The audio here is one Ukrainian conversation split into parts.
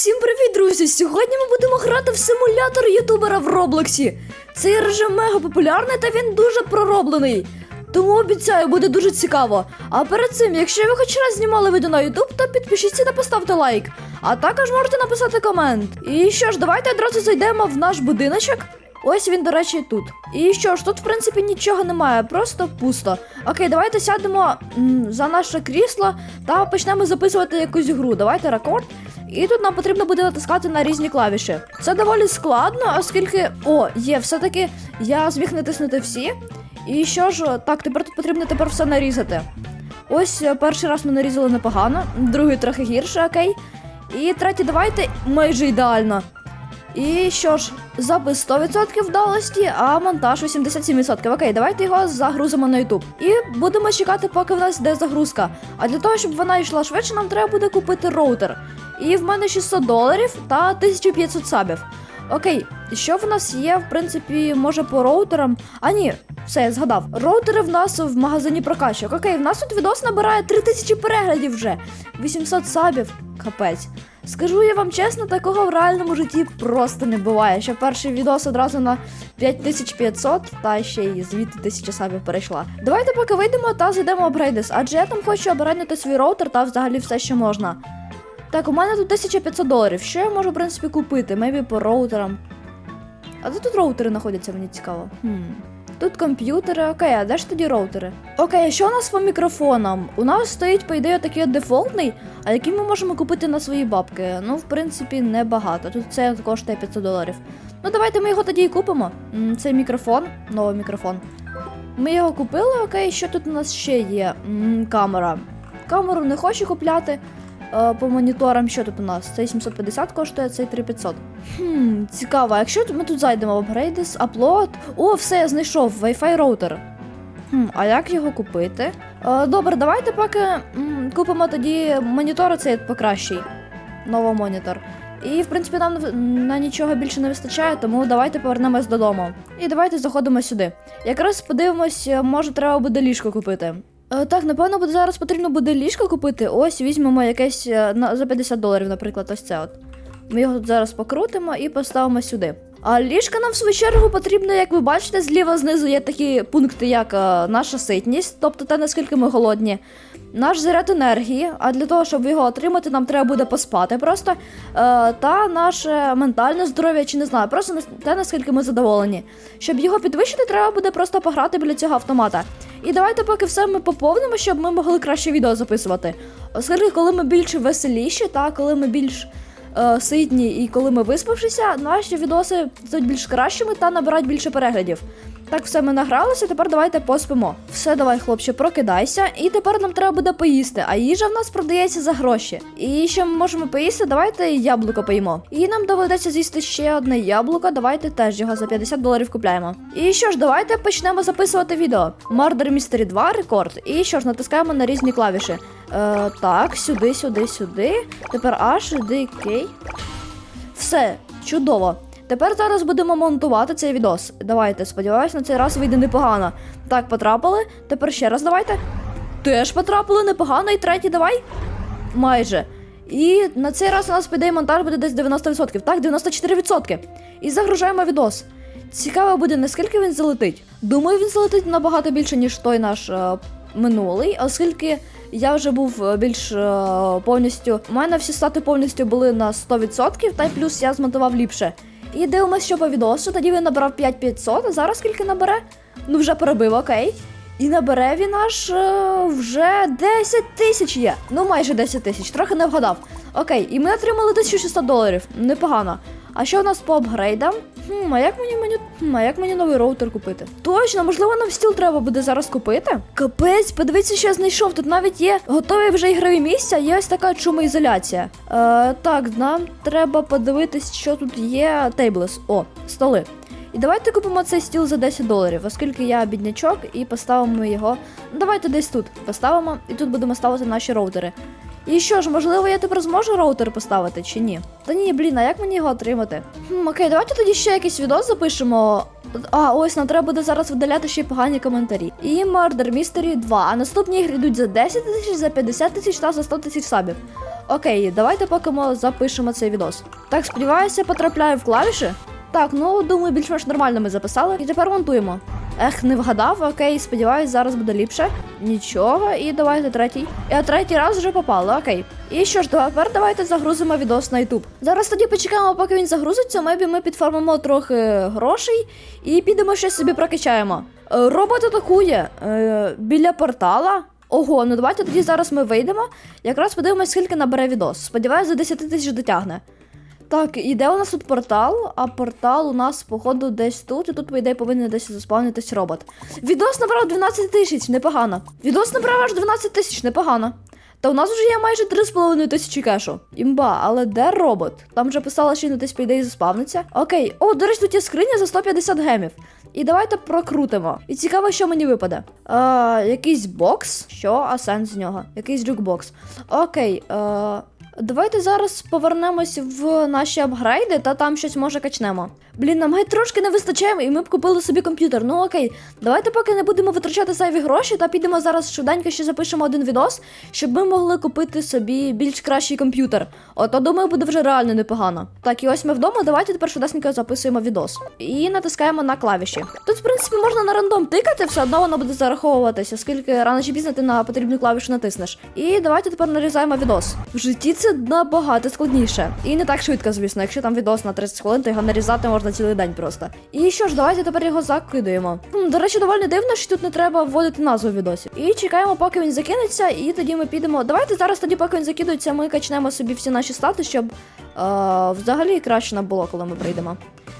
Всім привіт, друзі! Сьогодні ми будемо грати в симулятор ютубера в Роблоксі. Цей режим мега популярний та він дуже пророблений. Тому обіцяю, буде дуже цікаво. А перед цим, якщо ви хоч раз знімали відео на Ютуб, то підпишіться та поставте лайк. А також можете написати комент. І що ж, давайте одразу зайдемо в наш будиночок. Ось він, до речі, тут. І що ж, тут в принципі нічого немає, просто пусто. Окей, давайте сядемо м, за наше крісло та почнемо записувати якусь гру. Давайте рекорд. І тут нам потрібно буде натискати на різні клавіші. Це доволі складно, оскільки. О, є, все-таки я зміг натиснути всі. І що ж, так, тепер тут потрібно тепер все нарізати. Ось е, перший раз ми нарізали непогано, другий трохи гірше, окей. І третій, давайте майже ідеально. І що ж, запис 100% вдалості, а монтаж 87%. Окей, давайте його загрузимо на YouTube. І будемо чекати, поки в нас йде загрузка. А для того, щоб вона йшла швидше, нам треба буде купити роутер. І в мене 600 доларів та 1500 сабів. Окей, що в нас є, в принципі, може по роутерам. А ні, все, я згадав. Роутери в нас в магазині прокачок. Окей, в нас тут відос набирає 3000 переглядів вже. 800 сабів. Капець. Скажу я вам чесно, такого в реальному житті просто не буває. Що перший відос одразу на 5500, та ще й звідти 1000 сабів перейшла. Давайте поки вийдемо та зайдемо апгрейдис, адже я там хочу обрати свій роутер та взагалі все, що можна. Так, у мене тут 1500 доларів. Що я можу, в принципі, купити? Мейбі по роутерам. А де тут роутери знаходяться, мені цікаво. Хм. Тут комп'ютери, окей, а де ж тоді роутери? Окей, а що у нас по мікрофонам? У нас стоїть, по ідеї, такий дефолтний, а який ми можемо купити на свої бабки? Ну, в принципі, небагато. Тут це коштує 500 доларів. Ну, давайте ми його тоді і купимо. М, Цей мікрофон, новий мікрофон. Ми його купили, окей, що тут у нас ще є? Камера. Камеру не хочу купляти. Е, по моніторам, що тут у нас? Цей 750 коштує, цей 3500. Хм, цікаво, якщо ми тут зайдемо в Upgrades, Upload. О, все, я знайшов Wi-Fi роутер. Хм, а як його купити? Е, добре, давайте поки м, купимо тоді монітор цей покращий. Новий монітор. І, в принципі, нам на- на нічого більше не вистачає, тому давайте повернемось додому. І давайте заходимо сюди. Якраз подивимось, е, може треба буде ліжко купити. Е, так, напевно, буде зараз потрібно буде ліжко купити. Ось візьмемо якесь е, на, за 50 доларів, наприклад, ось це от. Ми його зараз покрутимо і поставимо сюди. А ліжка нам в свою чергу потрібно, як ви бачите, зліва знизу є такі пункти, як е, наша ситність, тобто те, наскільки ми голодні, наш заряд енергії. А для того, щоб його отримати, нам треба буде поспати просто. Е, та наше ментальне здоров'я, чи не знаю, просто те, наскільки ми задоволені. Щоб його підвищити, треба буде просто пограти біля цього автомата. І давайте поки все ми поповнимо, щоб ми могли краще відео записувати. Оскільки, коли ми більш веселіші, та коли ми більш е, ситні і коли ми виспавшися, наші відоси стають більш кращими та набирають більше переглядів. Так, все ми награлися, тепер давайте поспимо. Все, давай, хлопче, прокидайся, і тепер нам треба буде поїсти. А їжа в нас продається за гроші. І що ми можемо поїсти? Давайте яблуко поїмо. І нам доведеться з'їсти ще одне яблуко. Давайте теж його за 50 доларів купляємо. І що ж, давайте почнемо записувати відео. Murder Mystery 2 рекорд. І що ж, натискаємо на різні клавіші. Е, так, сюди, сюди, сюди. Тепер H, D, K. Все, чудово. Тепер зараз будемо монтувати цей відос. Давайте, сподіваюсь, на цей раз вийде непогано. Так, потрапили. Тепер ще раз давайте. Теж потрапили непогано, і третій давай. Майже. І на цей раз у нас піде монтаж буде десь 90%. Так, 94%. І загружаємо відос. Цікаво буде, наскільки він залетить. Думаю, він залетить набагато більше, ніж той наш е, минулий, оскільки я вже був е, більш е, повністю. У мене всі стати повністю були на 100%, та й плюс я змонтував ліпше. І дивимося, що по відосу. Тоді він набрав 5500, а зараз скільки набере? Ну, вже перебив, окей. І набере він аж е, вже 10 тисяч є. Ну, майже 10 тисяч, трохи не вгадав. Окей, і ми отримали 1600 доларів. Непогано. А що у нас по апгрейдам? Хм, а як мені мені. Хм, а як мені новий роутер купити? Точно, можливо, нам стіл треба буде зараз купити. Капець, подивіться, що я знайшов. Тут навіть є готові вже ігрові місця, є ось така шумоізоляція. Е, так, нам треба подивитись, що тут є. Тейблес. О, столи. І давайте купимо цей стіл за 10 доларів, оскільки я біднячок, і поставимо його. Давайте десь тут поставимо, і тут будемо ставити наші роутери. І що ж, можливо, я тепер зможу роутер поставити чи ні? Та ні, блін, а як мені його отримати? Хм, окей, давайте тоді ще якийсь відос запишемо. А, ось нам треба буде зараз видаляти ще й погані коментарі. І Murder Mystery 2. А наступні ігри йдуть за 10 тисяч, за 50 тисяч та за 100 тисяч сабів. Окей, давайте поки ми запишемо цей відос. Так, сподіваюся, потрапляю в клавіші. Так, ну думаю, більш-менш нормально ми записали. І тепер монтуємо. Ех, не вгадав, окей, сподіваюсь, зараз буде ліпше. Нічого, і давайте третій. І третій раз вже попало, окей. І що ж, тепер давайте загрузимо відос на YouTube. Зараз тоді почекаємо, поки він загрузиться. Мебі ми підформимо трохи грошей і підемо щось собі прокачаємо. Е, Робот атакує е, біля портала. Ого, ну давайте тоді зараз ми вийдемо. Якраз подивимось, скільки набере відос. Сподіваюсь, за 10 тисяч дотягне. Так, і де у нас тут портал? А портал у нас, походу, десь тут, і тут, по ідеї, повинен десь заспавнитись робот. Відос набрав 12 тисяч, непогано. Відос набрав аж 12 тисяч, непогано. Та у нас вже є майже 3,5 тисячі кешу. Імба, але де робот? Там вже писала, що він десь, по ідеї, заспавниться. Окей, о, до речі, тут є скриня за 150 гемів. І давайте прокрутимо. І цікаво, що мені випаде. Е, якийсь бокс. Що? А сенс з нього? Якийсь джукбокс. Окей. Е, Давайте зараз повернемось в наші апгрейди та там щось може качнемо. Блін, нам геть трошки не вистачає, і ми б купили собі комп'ютер. Ну окей, давайте поки не будемо витрачати зайві гроші, та підемо зараз швиденько ще запишемо один відос, щоб ми могли купити собі більш кращий комп'ютер. Ото думаю, буде вже реально непогано. Так, і ось ми вдома. Давайте тепер швидесенько записуємо відос. І натискаємо на клавіші. Тут, в принципі, можна на рандом тикати, все одно воно буде зараховуватися, оскільки рано чи пізно ти на потрібну клавішу натиснеш. І давайте тепер нарізаємо відос. В житті це набагато складніше. І не так швидко, звісно. Якщо там відос на 30 хвилин, то його нарізати можна цілий день просто. І що ж, давайте тепер його закидуємо. Хм, До речі, доволі дивно, що тут не треба вводити назву відосів. І чекаємо, поки він закинеться, і тоді ми підемо. Давайте зараз, тоді, поки він закидується, ми качнемо собі всі наші стати, щоб е, взагалі краще нам було, коли ми прийдемо.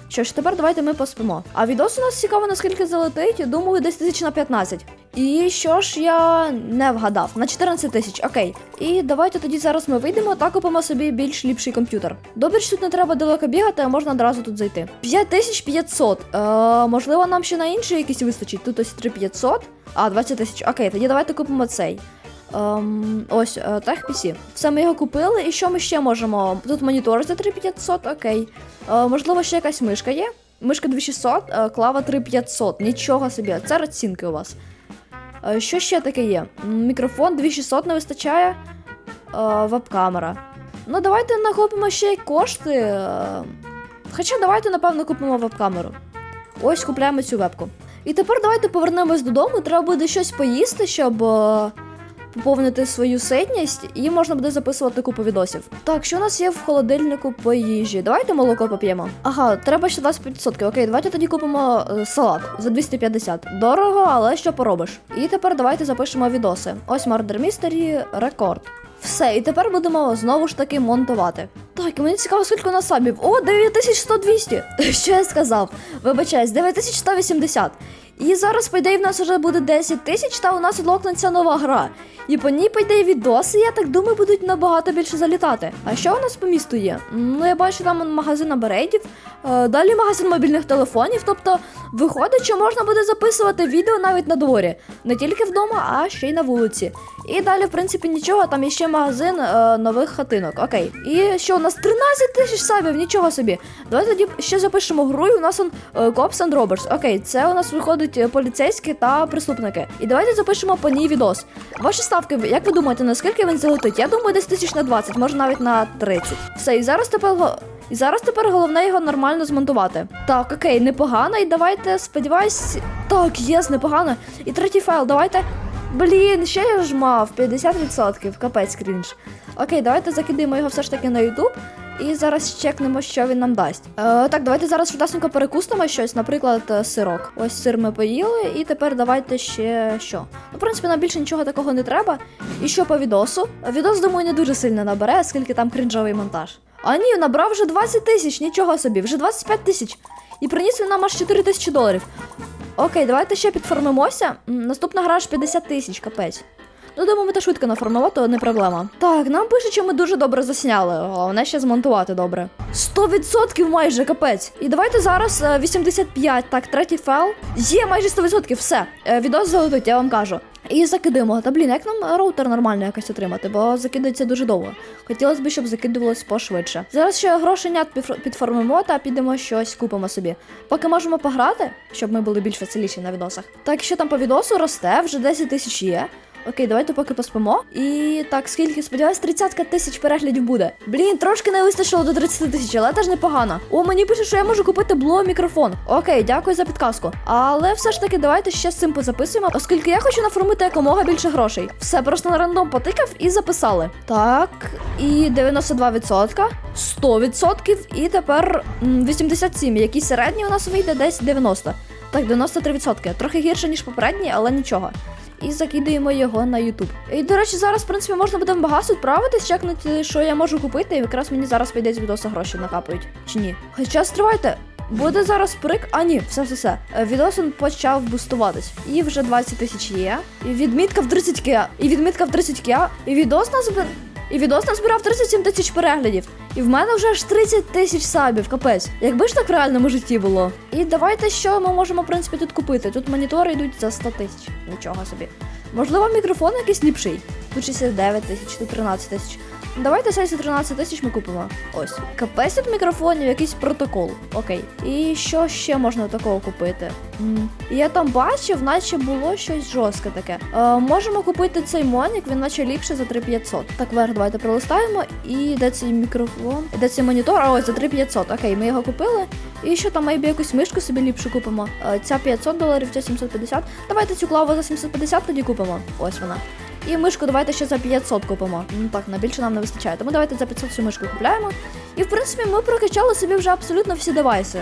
Що ж, тепер давайте ми поспимо. А відос у нас цікаво, наскільки залетить. Думаю, десь тисяч на 15. І що ж я не вгадав? На 14 тисяч, окей. І давайте тоді зараз ми вийдемо та купимо собі більш ліпший комп'ютер. Добре, що тут не треба далеко бігати, а можна одразу тут зайти. 5500. Е, можливо, нам ще на інший якийсь вистачить. Тут ось 3500. А, 20 тисяч. Окей, тоді давайте купимо цей. Ем, ось е, Tech PC. Все, ми його купили. І що ми ще можемо? Тут монітор за 3500, окей. Е, можливо, ще якась мишка є. Мишка 2600, е, клава 3500. Нічого собі, це розцінки у вас. Е, Що ще таке є? Мікрофон 2600 не вистачає. вебкамера. Веб-камера. Ну, давайте накопимо ще й кошти. е, Хоча давайте, напевно, купимо веб-камеру. Ось купляємо цю вебку. І тепер давайте повернемось додому. Треба буде щось поїсти, щоб е, поповнити свою ситність, і можна буде записувати купу відосів. Так, що у нас є в холодильнику по їжі? Давайте молоко поп'ємо. Ага, треба ще 25%. Окей, давайте тоді купимо е, салат за 250. Дорого, але що поробиш. І тепер давайте запишемо відоси. Ось Murder Mystery, рекорд. Все, і тепер будемо знову ж таки монтувати. Так, мені цікаво, скільки у нас сабів. О, 9100-200. Що я сказав? Вибачаюсь, 9180. І зараз, по ідеї, в нас вже буде 10 тисяч, та у нас відлокнеться нова гра. І по ній, по ідеї, відоси, я так думаю, будуть набагато більше залітати. А що у нас по місту є? Ну, я бачу там магазин аберейдів, е, далі магазин мобільних телефонів. Тобто, виходить, що можна буде записувати відео навіть на дворі. Не тільки вдома, а ще й на вулиці. І далі, в принципі, нічого, там є ще магазин е, нових хатинок. Окей. І що, у нас 13 тисяч сабів, нічого собі. Давайте тоді ще запишемо гру, і у нас он е, Cops and Robbers. Окей, це у нас виходить е, поліцейські та преступники. І давайте запишемо по ній відос. Ваші ставки, як ви думаєте, наскільки він залетить? Я думаю, десь тисяч на 20, може навіть на 30. Все, і зараз тепер. І зараз тепер головне його нормально змонтувати. Так, окей, непогано. І давайте, сподіваюсь. Так, єс, непогано. І третій файл, давайте. Блін, ще я ж мав 50%, капець крінж. Окей, давайте закидаємо його все ж таки на YouTube. І зараз чекнемо, що він нам дасть. Е, так, давайте зараз швидесенько перекустимо щось, наприклад, е, сирок. Ось сир ми поїли, і тепер давайте ще що. Ну, в принципі, нам більше нічого такого не треба. І що по відосу? Відос, думаю, не дуже сильно набере, оскільки там крінжовий монтаж. А ні, набрав вже 20 тисяч, нічого собі, вже 25 тисяч. І приніс він нам аж 4 тисячі доларів. Окей, давайте ще підформимося. Наступна гра аж 50 тисяч, капець. Ну, думаю, ми то швидко наформимо, то не проблема. Так, нам пише, що ми дуже добре засняли. Головне ще змонтувати добре. 100% майже капець. І давайте зараз е, 85. Так, третій файл. Є майже 100%, все. Е, Відос залетить, я вам кажу. І закидуємо. Та блін, як нам роутер нормально якось отримати, бо закидається дуже довго. Хотілося б, щоб закидувалось пошвидше. Зараз ще грошенят підформимо та підемо щось купимо собі. Поки можемо пограти, щоб ми були більш веселіші на відосах. Так, що там по відосу росте, вже 10 тисяч є. Окей, давайте поки поспимо. І так, скільки сподіваюсь, 30 тисяч переглядів буде. Блін, трошки не вистачило до 30 тисяч, але теж непогано. О, мені пише, що я можу купити бло мікрофон. Окей, дякую за підказку. Але все ж таки, давайте ще з цим позаписуємо, оскільки я хочу нафармити якомога більше грошей. Все просто на рандом потикав і записали. Так, і 92%, 100%, і тепер м, 87, який середній у нас вийде десь 90. Так, 93%. Трохи гірше, ніж попередній, але нічого і закидаємо його на Ютуб. І до речі, зараз, в принципі, можна буде в багато відправитись, чекнути, що я можу купити, і якраз мені зараз піде з відоса гроші накапають. Чи ні? Хоча стривайте. Буде зараз прик. А ні, все, все, все. Відосин почав бустуватись. І вже 20 тисяч є. І відмітка в 30 к. І відмітка в 30 к. І відос нас. І відос назбирав 37 тисяч переглядів. І в мене вже аж 30 тисяч сабів, капець. Якби ж так в реальному житті було. І давайте що ми можемо, в принципі, тут купити. Тут монітори йдуть за 100 тисяч. Нічого собі. Можливо, мікрофон якийсь ліпший. Тут 69 тисяч, тут 13 тисяч. Давайте сесі 13 тисяч ми купимо. Ось. Капець мікрофонів, якийсь протокол. Окей. І що ще можна такого купити? М, Я там бачив, наче було щось жорстке таке. Е, можемо купити цей монік, він наче ліпше за 3500. Так, вверх, давайте пролистаємо. І де цей мікрофон? Де цей монітор? А ось за 3500. Окей, ми його купили. І що там, мейбі якусь мишку собі ліпше купимо. Е, Ця 500 доларів, ця 750. Давайте цю клаву за 750 тоді купимо. Ось вона. І мишку давайте ще за 500 купимо. Ну так, на більше нам не вистачає. Тому давайте за 500 цю мишку купляємо. І в принципі ми прокачали собі вже абсолютно всі девайси.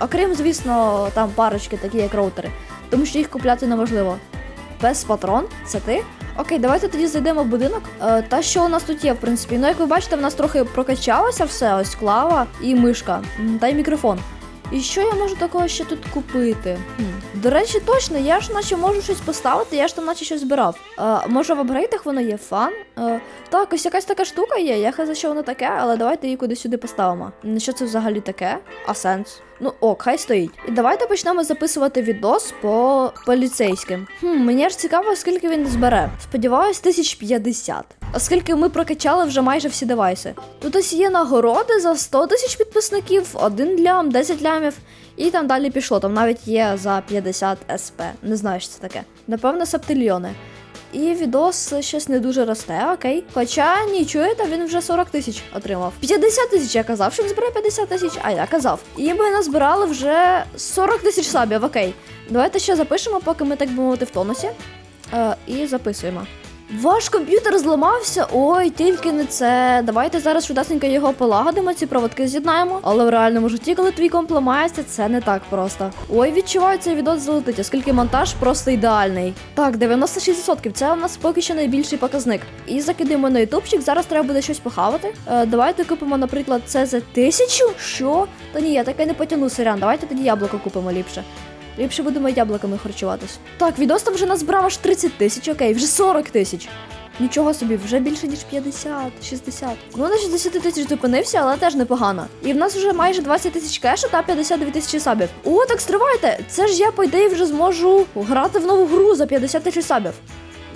Окрім, звісно, там парочки, такі як роутери. Тому що їх купляти неможливо. Без патрон, це ти? Окей, давайте тоді зайдемо в будинок. Е, та що у нас тут є, в принципі. Ну, як ви бачите, в нас трохи прокачалося все, ось клава і мишка, та й мікрофон. І що я можу такого ще тут купити? Хм. До речі, точно, я ж наче можу щось поставити, я ж там наче щось збирав. Е, може в апгрейдах воно є фан? Е, так, ось якась така штука є, я хай за що воно таке, але давайте її кудись сюди поставимо. Що це взагалі таке? А сенс? Ну ок, хай стоїть. І давайте почнемо записувати відос по поліцейським. Хм, мені ж цікаво, скільки він збере. Сподіваюсь, 1050. Оскільки ми прокачали вже майже всі девайси. Тут ось є нагороди за 100 тисяч підписників, 1 лям, 10 лямів. І там далі пішло. Там навіть є за 50 СП. Не знаю, що це таке. Напевно, септильйони. І відос щось не дуже росте, окей. Хоча ні, чуєте, він вже 40 тисяч отримав. 50 тисяч я казав, що він збере 50 тисяч, а я казав. І ми назбирали вже 40 тисяч сабів, окей. Давайте ще запишемо, поки ми так би мовити в тонусі. Е, і записуємо. Ваш комп'ютер зламався. Ой, тільки не це. Давайте зараз швидесенько його полагодимо, ці проводки з'єднаємо. Але в реальному житті, коли твій комп ламається, це не так просто. Ой, відчуваю, цей відос залетить, оскільки монтаж просто ідеальний. Так, 96%. Це у нас поки що найбільший показник. І закидаємо на ютубчик. Зараз треба буде щось похавати. Е, давайте купимо, наприклад, це за тисячу. Що? Та ні, я таке не потягну, сорян. Давайте тоді яблуко купимо ліпше. Ліпше будемо яблуками харчуватись. Так, відос там вже назбирав аж 30 тисяч, окей, вже 40 тисяч. Нічого собі, вже більше ніж 50, 60. Ну, на 60 тисяч зупинився, але теж непогано. І в нас вже майже 20 тисяч кешу та 52 тисячі сабів. О, так стривайте! Це ж я, по ідеї, вже зможу грати в нову гру за 50 тисяч сабів.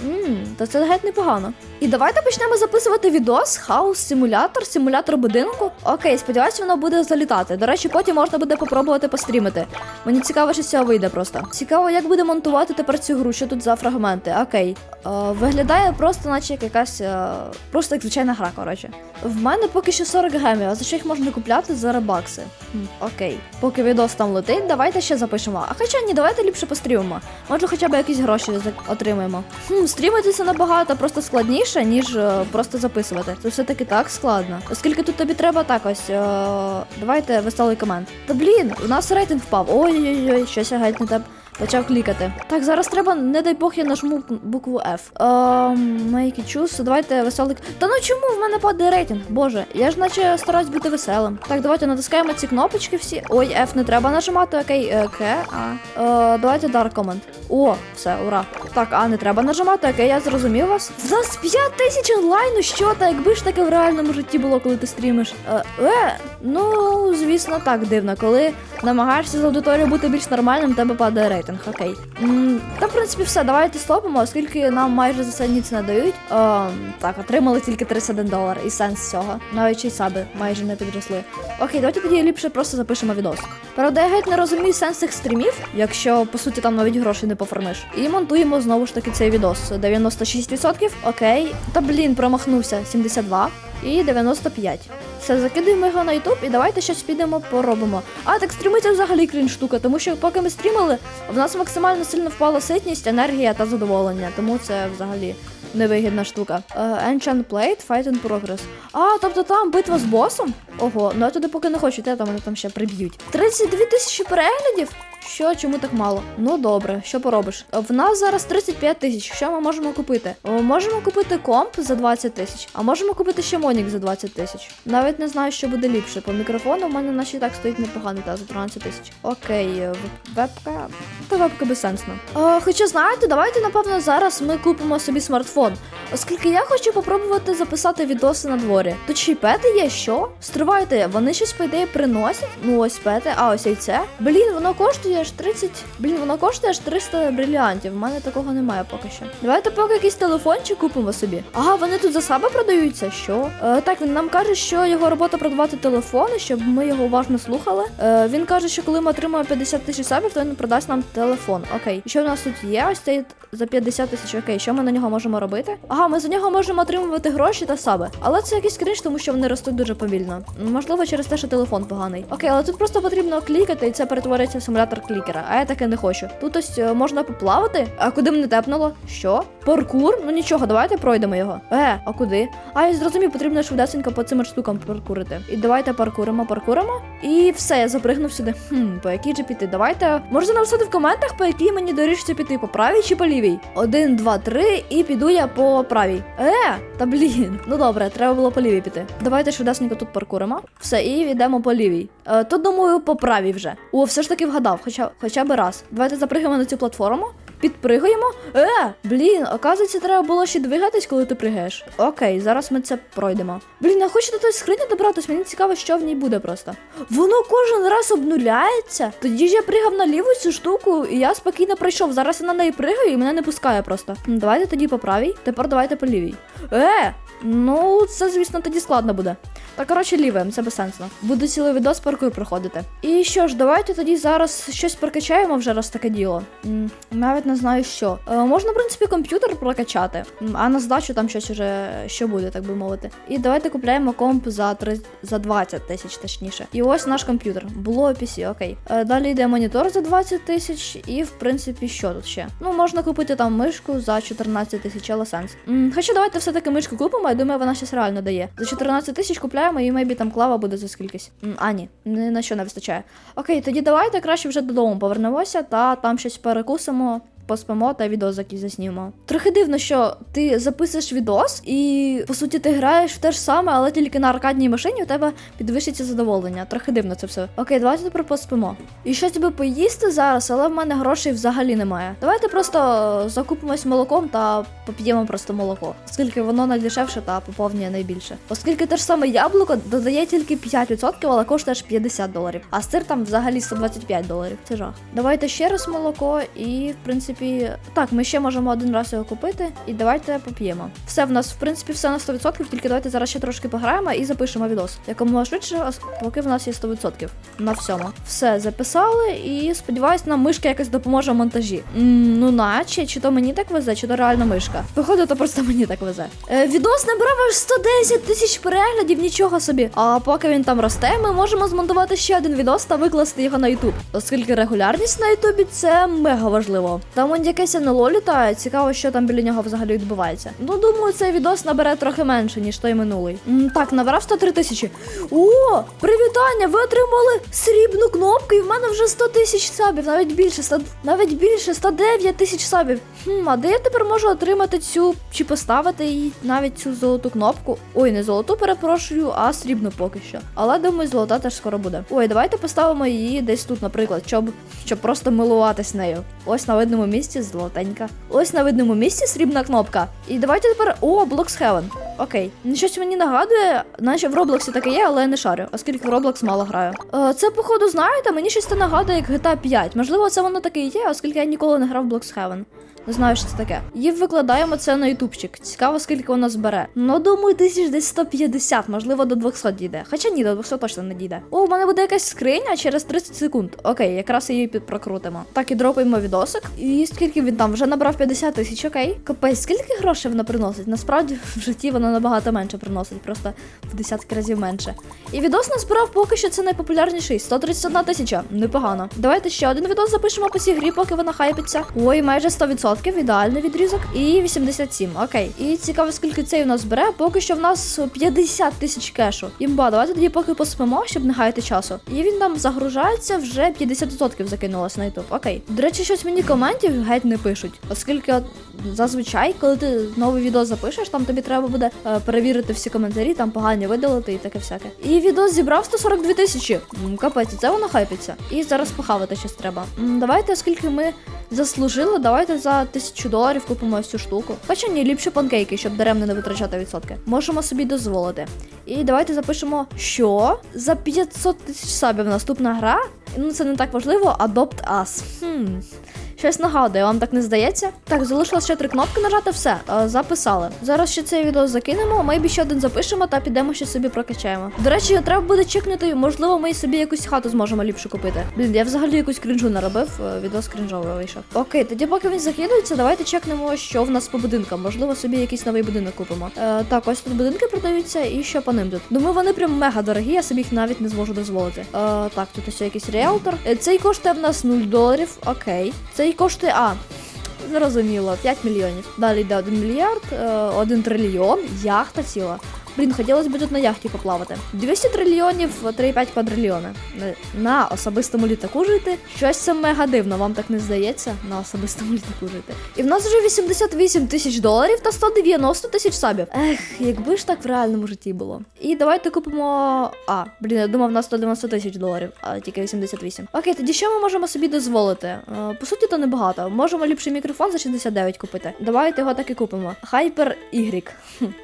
Ммм, та це геть непогано. І давайте почнемо записувати відос хаус симулятор, симулятор будинку. Окей, сподіваюсь, воно буде залітати. До речі, потім можна буде попробувати пострімити. Мені цікаво, що з цього вийде просто. Цікаво, як буде монтувати тепер цю гру, що тут за фрагменти. Окей. Е, виглядає просто, наче як якась. Е, просто як звичайна гра, коротше. В мене поки що 40 гемів, а за що їх можна купляти за ребакси? Хм, окей. Поки відос там летить, давайте ще запишемо. А хоча ні, давайте ліпше пострімимо. Може, хоча б якісь гроші отримаємо. Хм, стрімити набагато просто складніше, ніж е, просто записувати. Це все-таки так складно. Оскільки тут тобі треба так ось. О, давайте веселий комент. Та блін, у нас рейтинг впав. Ой-ой-ой, щось я геть не те. Почав клікати. Так, зараз треба, не дай Бог, я нажму букву F. Ем, make it choose. Давайте веселий. Та ну чому в мене падає рейтинг? Боже, я ж наче стараюсь бути веселим. Так, давайте натискаємо ці кнопочки всі. Ой, F не треба нажимати, окей, е, К, А. Е, давайте Dark Comment. О, все, ура. Так, А не треба нажимати, окей, я зрозумів вас. В нас 5 тисяч онлайну, що та якби ж таке в реальному житті було, коли ти стрімиш. Е, е, ну, звісно, так дивно, коли намагаєшся з аудиторією бути більш нормальним, тебе падає рейтинг. Рейтинг, окей. М, Та, в принципі, все, давайте стопимо, оскільки нам майже за це ніц не дають. Ем, так, отримали тільки 31 долар і сенс цього. Навіть й саби майже не підросли. Окей, давайте тоді ліпше просто запишемо відос. Правда, я геть не розумію сенс цих стрімів, якщо по суті там навіть грошей не пофармиш. І монтуємо знову ж таки цей відос. 96%, окей. Та блін, промахнувся. 72 і 95. Все, закидуємо його на YouTube і давайте щось підемо поробимо. А так стріми це взагалі крінж штука, тому що поки ми стрімили, в нас максимально сильно впала ситність, енергія та задоволення. Тому це взагалі невигідна штука. Е, Enchant Plate, Fight in Progress. А, тобто там битва з босом? Ого, ну я туди поки не хочу а то мене там ще приб'ють. 32 тисячі переглядів? Що, чому так мало? Ну добре, що поробиш? В нас зараз 35 тисяч. Що ми можемо купити? Можемо купити комп за 20 тисяч, а можемо купити ще Монік за 20 тисяч. Навіть не знаю, що буде ліпше. По мікрофону в мене наче так стоїть непоганий та за 13 тисяч. Окей, е, вебка. Та вебка безсенсна. Е, хоча знаєте, давайте напевно зараз ми купимо собі смартфон. Оскільки я хочу попробувати записати відоси на дворі. Ще й пети є, що? Стривайте, вони щось по ідеї приносять. Ну ось пети, а ось яйце. Блін, воно коштує аж 30. Блін, воно коштує аж 300 бриліантів. У мене такого немає поки що. Давайте поки якийсь телефончик купимо собі. Ага, вони тут за себе продаються. Що? Е, так, він нам каже, що його робота продавати телефони, щоб ми його уважно слухали. Е, він каже, що коли ми отримаємо 50 тисяч сабів, то він продасть нам телефон. Окей. І що в нас тут є? Ось цей за 50 тисяч. Окей, що ми на нього можемо робити? Ага, ми за нього можемо отримувати гроші та саби. Але це якийсь крінж, тому що вони ростуть дуже повільно. Можливо, через те, що телефон поганий. Окей, але тут просто потрібно клікати, і це перетвориться в симулятор клікера. А я таке не хочу. Тут ось е, можна поплавати. А куди мене тепнуло? Що? Паркур? Ну нічого, давайте пройдемо його. Е, а куди? А я зрозумів, потрібно швидесенько по цим штукам паркурити. І давайте паркуримо, паркуримо. І все, я запригнув сюди. Хм, по якій же піти? Давайте. Можете написати в коментах, по якій мені доріжці піти, по правій чи по лівій? Один, два, три, і піду я по правій. Е, та блін. Ну добре, треба було по лівій піти. Давайте швидесенько тут паркуримо. Все, і йдемо по лівій. Е, тут думаю, по правій вже. О, все ж таки вгадав, хоча, хоча би раз. Давайте запригаємо на цю платформу. Підпригаємо. Е, блін, оказується, треба було ще двигатись, коли ти пригаєш. Окей, зараз ми це пройдемо. Блін, я хочу до тої скрині добратись, мені цікаво, що в ній буде просто. Воно кожен раз обнуляється. Тоді ж я пригав на ліву цю штуку, і я спокійно пройшов. Зараз я на неї пригаю і мене не пускає просто. Давайте тоді по правій, тепер давайте по лівій. Е, ну це, звісно, тоді складно буде. Та коротше лівим, це безсенсно. Буду цілий відос паркур проходити. І що ж, давайте тоді зараз щось прокачаємо вже раз таке діло. Навіть не знаю що. Е, можна, в принципі, комп'ютер прокачати, а на здачу там щось уже що буде, так би мовити. І давайте купляємо комп за 3, за 20 тисяч, точніше. І ось наш комп'ютер. Було PC, окей. Е, далі йде монітор за 20 тисяч, і в принципі, що тут ще? Ну, можна купити там мишку за 14 тисяч, але сенс. М, хоча давайте все-таки мишку купимо, я думаю, вона щось реально дає. За 14 тисяч купляємо, і мейбі там клава буде за скількись. М, а, ні, ні на що не вистачає. Окей, тоді давайте краще вже додому повернемося та там щось перекусимо. Поспимо та відос якийсь заснімемо. Трохи дивно, що ти записуєш відос, і по суті ти граєш в те ж саме, але тільки на аркадній машині у тебе підвищиться задоволення. Трохи дивно це все. Окей, давайте тепер поспимо. І щось би поїсти зараз, але в мене грошей взагалі немає. Давайте просто закупимось молоком та поп'ємо просто молоко, оскільки воно найдешевше та поповнює найбільше. Оскільки те ж саме яблуко додає тільки 5%, але коштує аж 50 доларів. А сир там взагалі 125 доларів. Це жах. Давайте ще раз молоко, і в принципі, так, ми ще можемо один раз його купити. І давайте поп'ємо. Все в нас, в принципі, все на 100%, тільки давайте зараз ще трошки пограємо і запишемо відос. Якомога швидше, поки в нас є 100% на всьому. Все записали, і сподіваюсь, нам мишка якось допоможе в монтажі. М, ну, наче, чи то мені так везе, чи то реально мишка. Походу, то просто мені так везе. Е, відос набрав аж 110 тисяч переглядів, нічого собі. А поки він там росте, ми можемо змонтувати ще один відос та викласти його на YouTube. Оскільки регулярність на Ютубі це мега важливо. Там он якесь НЛО літає, цікаво, що там біля нього взагалі відбувається. Ну, думаю, цей відос набере трохи менше, ніж той минулий. М, так, набрав 103 тисячі. О, привітання! Ви отримали срібну кнопку, і в мене вже 100 тисяч сабів, навіть більше, 100, навіть більше, 109 тисяч сабів. Хм, а де я тепер можу отримати цю чи поставити їй навіть цю золоту кнопку? Ой, не золоту, перепрошую, а срібну поки що. Але думаю, золота теж скоро буде. Ой, давайте поставимо її десь тут, наприклад, щоб, щоб просто милуватись нею. Ось на видному місці золотенька. Ось на видному місці срібна кнопка. І давайте тепер. О, Blocks Heaven. Окей. Щось мені нагадує, наче в Роблоксі таке є, але я не шарю, оскільки в Roblox мало граю. Е, це, походу, знаєте, мені щось це нагадує як GTA 5. Можливо, це воно таке і є, оскільки я ніколи не грав в Bloxhaven. Не знаю, що це таке. І викладаємо це на ютубчик. Цікаво, скільки воно збере. Ну, думаю, тисяч десь 150, можливо, до 200 дійде. Хоча ні, до 200 точно не дійде. О, у мене буде якась скриня через 30 секунд. Окей, якраз її підпрокрутимо. Так, і дропаємо відосик. І скільки він там? Вже набрав 50 тисяч, окей. Капець, скільки грошей вона приносить? Насправді в житті вона набагато менше приносить, просто в десятки разів менше. І відос назбирав поки що це найпопулярніший. 131 тисяча. Непогано. Давайте ще один відос запишемо по цій грі, поки вона хайпиться. Ой, майже 100%, ідеальний відрізок. І 87, окей. І цікаво, скільки цей у нас бере. Поки що в нас 50 тисяч кешу. Імба, давайте тоді поки поспимо, щоб не гаяти часу. І він нам загружається вже 50% закинулося на YouTube. Окей. До речі, щось мені коментів геть не пишуть, оскільки от зазвичай, коли ти новий відео запишеш, там тобі треба буде е, перевірити всі коментарі, там погані видалити і таке всяке. І відос зібрав 142 тисячі. Капець, це воно хайпиться. І зараз похавати щось треба. М, Давайте, оскільки ми заслужили, давайте за тисячу доларів купимо ось цю штуку. Хоча ні, ліпше панкейки, щоб даремно не витрачати відсотки. Можемо собі дозволити. І давайте запишемо, що за 500 тисяч сабів наступна гра. Ну це не так важливо. Adopt Us. Хм. Щось нагадує, вам так не здається? Так, залишилось ще три кнопки нажати, все, е, записали. Зараз ще цей відео закинемо, мейбі ще один запишемо та підемо ще собі прокачаємо. До речі, треба буде чекнути, можливо, ми собі якусь хату зможемо ліпше купити. Блін, я взагалі якусь крінжу наробив, е, відео крінжовий вийшов. Окей, тоді поки він закидується, давайте чекнемо, що в нас по будинкам. Можливо, собі якийсь новий будинок купимо. Е, так, ось тут будинки продаються, і що по ним тут. Думаю, вони прям мега дорогі, я собі їх навіть не зможу дозволити. Е, так, тут ось якийсь реалтор. Е, цей коштує в нас 0 доларів. Окей. Цей коштує. А, Зрозуміло, 5 мільйонів. Далі йде 1 мільярд, е, 1 трильйон, яхта ціла. Блін, хотілося б тут на яхті поплавати. 200 трильйонів, 3,5 квадрильйони. На- На особистому літаку жити. Щось це мега дивно, вам так не здається? На особистому літаку жити. І в нас вже 88 тисяч доларів та 190 тисяч сабів. Ех, якби ж так в реальному житті було. І давайте купимо. А, блін, я думав, на 190 тисяч доларів, а тільки 88. Окей, тоді що ми можемо собі дозволити? Е, по суті, то небагато. Можемо ліпший мікрофон за 69 купити. Давайте його так і купимо. Hyper Y.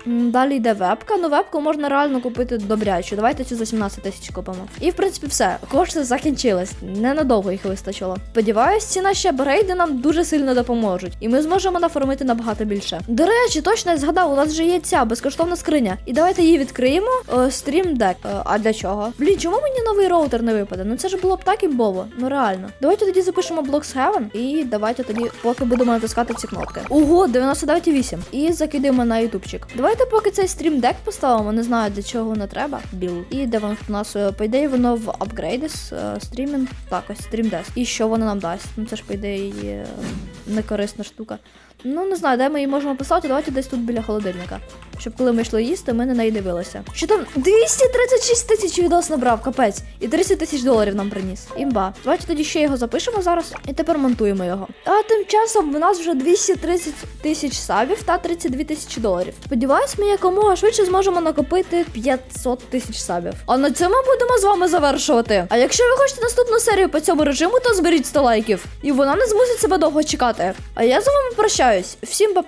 Далі йде вебка. Ну, вебку можна реально купити добрячу. Давайте цю за 17 тисяч купимо. І в принципі все. Кошти закінчились. Ненадовго їх вистачило. Сподіваюсь, ці наші апгрейди нам дуже сильно допоможуть, і ми зможемо нафармити набагато більше. До речі, точно я згадав, у нас вже є ця безкоштовна скриня. І давайте її відкриємо. Е, Stream Deck. Е, а для чого? Блін, чому мені новий роутер не випаде? Ну це ж було б так імбово. Ну реально. Давайте тоді запишемо Bloxhaven і давайте тоді, поки будемо натискати ці кнопки. Ого, 99,8. І закидаємо на ютубчик. Давайте поки цей Stream Deck поставимо, не знаю для чого воно треба. Біл. І де воно в нас, е, по ідеї, воно в апгрейдес, стрімінг. Так, ось стрімдес. І що воно нам дасть? Ну це ж по ідеї е, некорисна штука. Ну не знаю, де ми її можемо поставити. Давайте десь тут біля холодильника. Щоб коли ми йшли їсти, ми на неї дивилися. Що там 236 тисяч відос набрав, капець. І 30 тисяч доларів нам приніс. Імба. Давайте тоді ще його запишемо зараз і тепер монтуємо його. А тим часом в нас вже 230 тисяч сабів та 32 тисячі доларів. Сподіваюсь, ми якомога швидше зможемо накопити 500 тисяч сабів. А на цьому будемо з вами завершувати. А якщо ви хочете наступну серію по цьому режиму, то зберіть 100 лайків. І вона не змусить себе довго чекати. А я з вами прощаюсь. Всім па